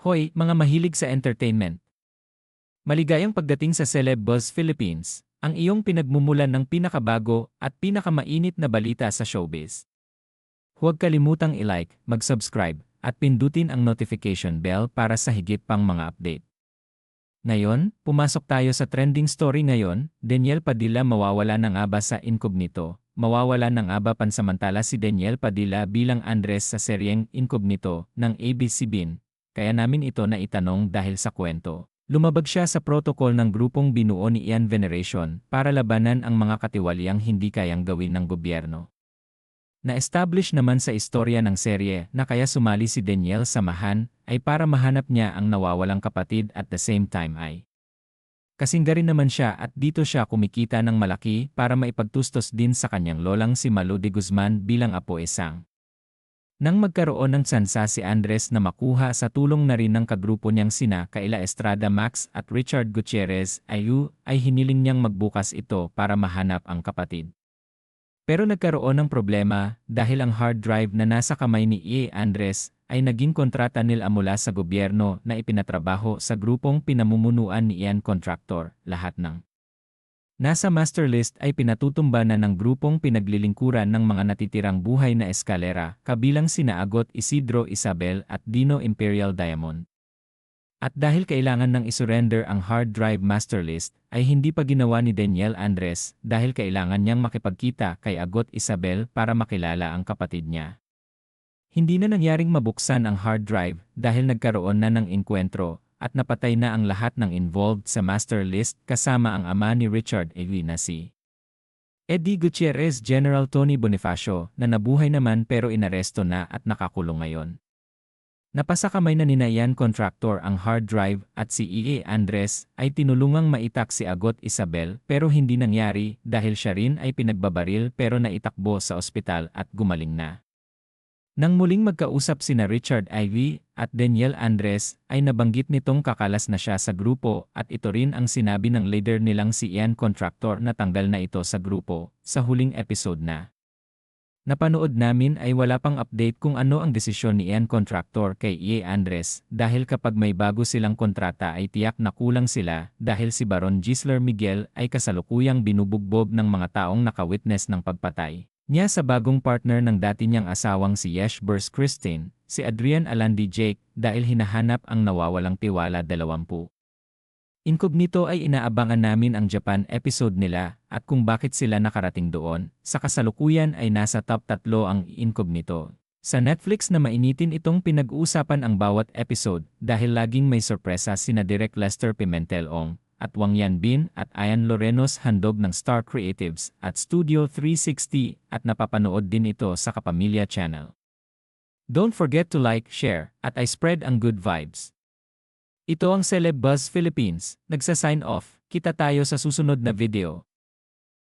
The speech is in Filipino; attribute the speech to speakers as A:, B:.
A: Hoy, mga mahilig sa entertainment. Maligayang pagdating sa Celeb Buzz Philippines, ang iyong pinagmumulan ng pinakabago at pinakamainit na balita sa showbiz. Huwag kalimutang i-like, mag-subscribe, at pindutin ang notification bell para sa higit pang mga update. Ngayon, pumasok tayo sa trending story ngayon, Daniel Padilla mawawala ng aba sa incognito. Mawawala ng aba pansamantala si Daniel Padilla bilang Andres sa seryeng Incognito ng ABC-CBN. Kaya namin ito na itanong dahil sa kwento. Lumabag siya sa protocol ng grupong binuo ni Ian Veneration para labanan ang mga katiwaliang hindi kayang gawin ng gobyerno. Na-establish naman sa istorya ng serye na kaya sumali si Daniel sa Mahan ay para mahanap niya ang nawawalang kapatid at the same time ay Kasingga rin naman siya at dito siya kumikita ng malaki para maipagtustos din sa kanyang lolang si Malu de Guzman bilang apo esang. Nang magkaroon ng tsansa si Andres na makuha sa tulong na rin ng kagrupo niyang sina Kaila Estrada Max at Richard Gutierrez Ayu ay hiniling niyang magbukas ito para mahanap ang kapatid. Pero nagkaroon ng problema dahil ang hard drive na nasa kamay ni E. Andres ay naging kontrata nila mula sa gobyerno na ipinatrabaho sa grupong pinamumunuan ni Ian Contractor, lahat ng Nasa master list ay pinatutumba na ng grupong pinaglilingkuran ng mga natitirang buhay na eskalera, kabilang sina Agot Isidro Isabel at Dino Imperial Diamond. At dahil kailangan ng isurrender ang hard drive master list, ay hindi pa ginawa ni Daniel Andres dahil kailangan niyang makipagkita kay Agot Isabel para makilala ang kapatid niya. Hindi na nangyaring mabuksan ang hard drive dahil nagkaroon na ng inkwentro at napatay na ang lahat ng involved sa master list kasama ang ama ni Richard Ewi na si Eddie Gutierrez General Tony Bonifacio na nabuhay naman pero inaresto na at nakakulong ngayon. Napasa kamay na ninayan contractor ang hard drive at si E.A. Andres ay tinulungang maitak si Agot Isabel pero hindi nangyari dahil siya rin ay pinagbabaril pero naitakbo sa ospital at gumaling na. Nang muling magkausap sina Richard Ivy at Daniel Andres, ay nabanggit nitong kakalas na siya sa grupo at ito rin ang sinabi ng leader nilang si Ian Contractor na tanggal na ito sa grupo sa huling episode na. Napanood namin ay wala pang update kung ano ang desisyon ni Ian Contractor kay E. Andres dahil kapag may bago silang kontrata ay tiyak na kulang sila dahil si Baron Gisler Miguel ay kasalukuyang binubugbog ng mga taong nakawitness ng pagpatay niya sa bagong partner ng dati niyang asawang si Yesh Burst Christine, si Adrian Alandi Jake, dahil hinahanap ang nawawalang tiwala 20. Incognito ay inaabangan namin ang Japan episode nila at kung bakit sila nakarating doon. Sa kasalukuyan ay nasa top 3 ang Incognito. Sa Netflix na mainitin itong pinag-uusapan ang bawat episode dahil laging may sorpresa sina Direk Lester Pimentel Ong, at Wang Yanbin at Ayan Lorenos handog ng Star Creatives at Studio 360 at napapanood din ito sa Kapamilya Channel. Don't forget to like, share, at I spread ang good vibes. Ito ang Celeb Buzz Philippines, nagsa-sign off, kita tayo sa susunod na video.